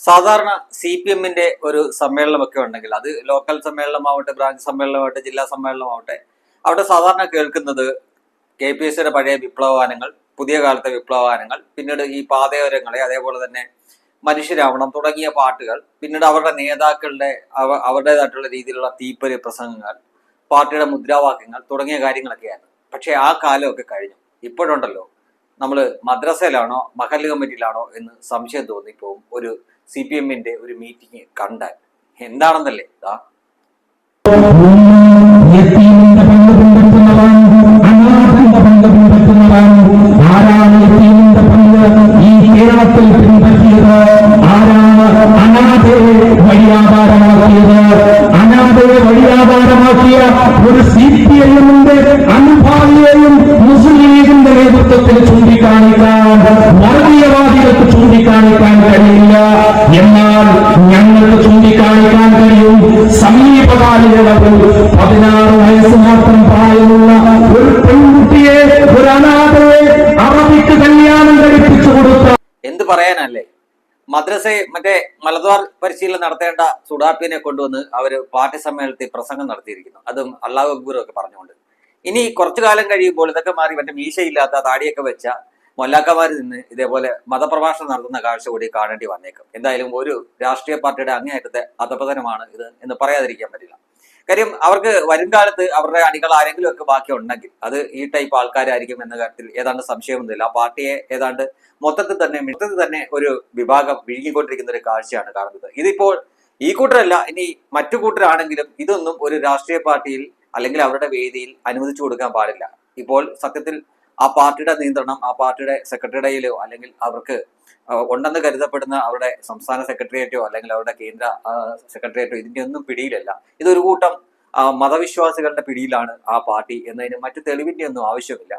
സാധാരണ C P എമ്മിന്റെ ഒരു സമ്മേളനമൊക്കെ ഉണ്ടെങ്കിൽ അത് ലോക്കൽ സമ്മേളനമാവട്ടെ ബ്രാഞ്ച് സമ്മേളനമാവട്ടെ ജില്ലാ സമ്മേളനമാവട്ടെ അവിടെ സാധാരണ കേൾക്കുന്നത് കെ പി എസ് സിയുടെ പഴയ വിപ്ലവാനങ്ങൾ പുതിയ കാലത്തെ വിപ്ലവാനങ്ങൾ പിന്നീട് ഈ പാതയോരങ്ങളെ അതേപോലെ തന്നെ മനുഷ്യരാവണം തുടങ്ങിയ പാട്ടുകൾ പിന്നീട് അവരുടെ നേതാക്കളുടെ അവ അവരുടേതായിട്ടുള്ള രീതിയിലുള്ള തീപ്പൊരി പ്രസംഗങ്ങൾ പാർട്ടിയുടെ മുദ്രാവാക്യങ്ങൾ തുടങ്ങിയ കാര്യങ്ങളൊക്കെയാണ്. പക്ഷേ ആ കാലമൊക്കെ കഴിഞ്ഞു. ഇപ്പോഴുണ്ടല്ലോ നമ്മൾ മദ്രസയിലാണോ മഹല്ല് കമ്മിറ്റിയിലാണോ എന്ന് സംശയം തോന്നിപ്പോവും ഒരു സി പി എമ്മിന്റെ ഒരു മീറ്റിംഗ് കണ്ടാൽ. എന്താണെന്നല്ലേ? ഇതാ യത്തീമിന്റെ ഒരു സി പി എമ്മിന്റെ പിൻപറ്റുന്നവൻ ചൂണ്ടിക്കാണിക്കാൻ കഴിയില്ല. എന്നാൽ ഞങ്ങൾക്ക് ചൂണ്ടിക്കാണിക്കാൻ കഴിയും. സമീപകാലയളവിൽ പതിനാറ് വയസ്സ് മാത്രം പ്രായമുള്ള ഒരു പെൺകുട്ടിയെ ഒരു അനാഥയെ അറബിക്ക് കല്യാണം കഴിപ്പിച്ചു കൊടുത്ത എന്ത് പറയാനല്ലേ? മദ്രസ മറ്റേ മലദ്വാർ പരിശീലനം നടത്തേണ്ട സുഡാപ്പിനെ കൊണ്ടുവന്ന് അവർ പാർട്ടി സമ്മേളനത്തിൽ പ്രസംഗം നടത്തിയിരിക്കുന്നു. അതും അള്ളാഹു അക്ബറും ഒക്കെ പറഞ്ഞുകൊണ്ട്. ഇനി കുറച്ചു കാലം കഴിയുമ്പോൾ ഇതൊക്കെ മാറി മറ്റേ മീശയില്ലാത്ത താടിയൊക്കെ വെച്ച മൊല്ലാക്കമാരിൽ നിന്ന് ഇതേപോലെ മതപ്രഭാഷണം നടത്തുന്ന കാഴ്ച കൂടി കാണേണ്ടി വന്നേക്കും. എന്തായാലും ഒരു രാഷ്ട്രീയ പാർട്ടിയുടെ അങ്ങേയറ്റത്തെ അധപതനമാണ് ഇത് എന്ന് പറയാതിരിക്കാൻ പറ്റില്ല. കാര്യം അവർക്ക് വരും കാലത്ത് അവരുടെ അണികൾ ആരെങ്കിലും ഒക്കെ ബാക്കി ഉണ്ടെങ്കിൽ അത് ഈ ടൈപ്പ് ആൾക്കാരായിരിക്കും എന്ന കാര്യത്തിൽ ഏതാണ്ട് സംശയമൊന്നുമില്ല. ആ പാർട്ടിയെ ഏതാണ്ട് മൊത്തത്തിൽ തന്നെ മൊത്തത്തിൽ തന്നെ ഒരു വിഭാഗം വിഴുങ്ങിക്കൊണ്ടിരിക്കുന്ന ഒരു കാഴ്ചയാണ് കാണുന്നത്. ഇതിപ്പോൾ ഈ കൂട്ടരല്ല ഇനി മറ്റു കൂട്ടരാണെങ്കിലും ഇതൊന്നും ഒരു രാഷ്ട്രീയ പാർട്ടിയിൽ അല്ലെങ്കിൽ അവരുടെ വേദിയിൽ അനുവദിച്ചു കൊടുക്കാൻ പാടില്ല. ഇപ്പോൾ സത്യത്തിൽ ആ പാർട്ടിയുടെ നിയന്ത്രണം ആ പാർട്ടിയുടെ സെക്രട്ടറിയുടെയിലോ അല്ലെങ്കിൽ അവർക്ക് ഉണ്ടെന്ന് കരുതപ്പെടുന്ന അവരുടെ സംസ്ഥാന സെക്രട്ടേറിയറ്റോ അല്ലെങ്കിൽ അവരുടെ കേന്ദ്ര സെക്രട്ടേറിയറ്റോ ഇതിന്റെ ഒന്നും പിടിയിലല്ല. ഇതൊരു കൂട്ടം മതവിശ്വാസികളുടെ പിടിയിലാണ് ആ പാർട്ടി എന്നതിന് മറ്റു തെളിവിന്റെ ഒന്നും ആവശ്യമില്ല.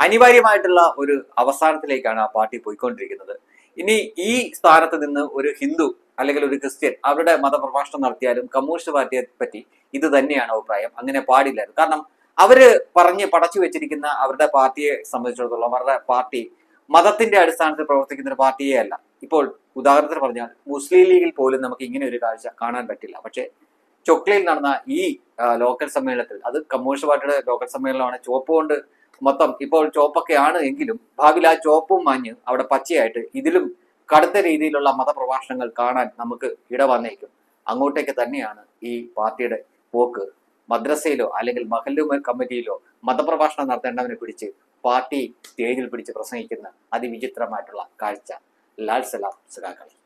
അനിവാര്യമായിട്ടുള്ള ഒരു അവസാനത്തിലേക്കാണ് ആ പാർട്ടി പോയിക്കൊണ്ടിരിക്കുന്നത്. ഇനി ഈ സ്ഥാനത്ത് നിന്ന് ഒരു ഹിന്ദു അല്ലെങ്കിൽ ഒരു ക്രിസ്ത്യൻ അവരുടെ മതപ്രഭാഷണം നടത്തിയാലും കമ്മ്യൂണിസ്റ്റ് പാർട്ടിയെ പറ്റി ഇത് തന്നെയാണ് അഭിപ്രായം. അങ്ങനെ പാടില്ലായിരുന്നു. കാരണം അവർ പറഞ്ഞ് പടച്ചു വെച്ചിരിക്കുന്ന അവരുടെ പാർട്ടിയെ സംബന്ധിച്ചിടത്തോളം അവരുടെ പാർട്ടി മതത്തിന്റെ അടിസ്ഥാനത്തിൽ പ്രവർത്തിക്കുന്ന ഒരു പാർട്ടിയെ അല്ല. ഇപ്പോൾ ഉദാഹരണത്തിന് പറഞ്ഞാൽ മുസ്ലിം ലീഗിൽ പോലും നമുക്ക് ഇങ്ങനെ ഒരു കാഴ്ച കാണാൻ പറ്റില്ല. പക്ഷേ ചൊക്ലയിൽ നടന്ന ഈ ലോക്കൽ സമ്മേളനത്തിൽ അത് കമ്മ്യൂണിസ്റ്റ് പാർട്ടിയുടെ ലോക്കൽ സമ്മേളനമാണ്. ചുവപ്പ് കൊണ്ട് മൊത്തം ഇപ്പോൾ ചുവപ്പൊക്കെ ആണ് എങ്കിലും ഭാവിയിൽ ആ ചുവപ്പും മാഞ്ഞ് അവിടെ പച്ചയായിട്ട് ഇതിലും കടുത്ത രീതിയിലുള്ള മതപ്രഭാഷണങ്ങൾ കാണാൻ നമുക്ക് ഇട വന്നേക്കും അങ്ങോട്ടേക്ക് തന്നെയാണ് ഈ പാർട്ടിയുടെ പോക്ക് മദ്രസയിലോ അല്ലെങ്കിൽ മഹല്ലു കമ്മിറ്റിയിലോ മതപ്രഭാഷണം നടത്തേണ്ടവനെ പിടിച്ച് പാർട്ടി സ്റ്റേജിൽ പിടിച്ച് പ്രസംഗിക്കുന്ന അതിവിചിത്രമായിട്ടുള്ള കാഴ്ച. ലാൽ സലാം സഖാക്കളെ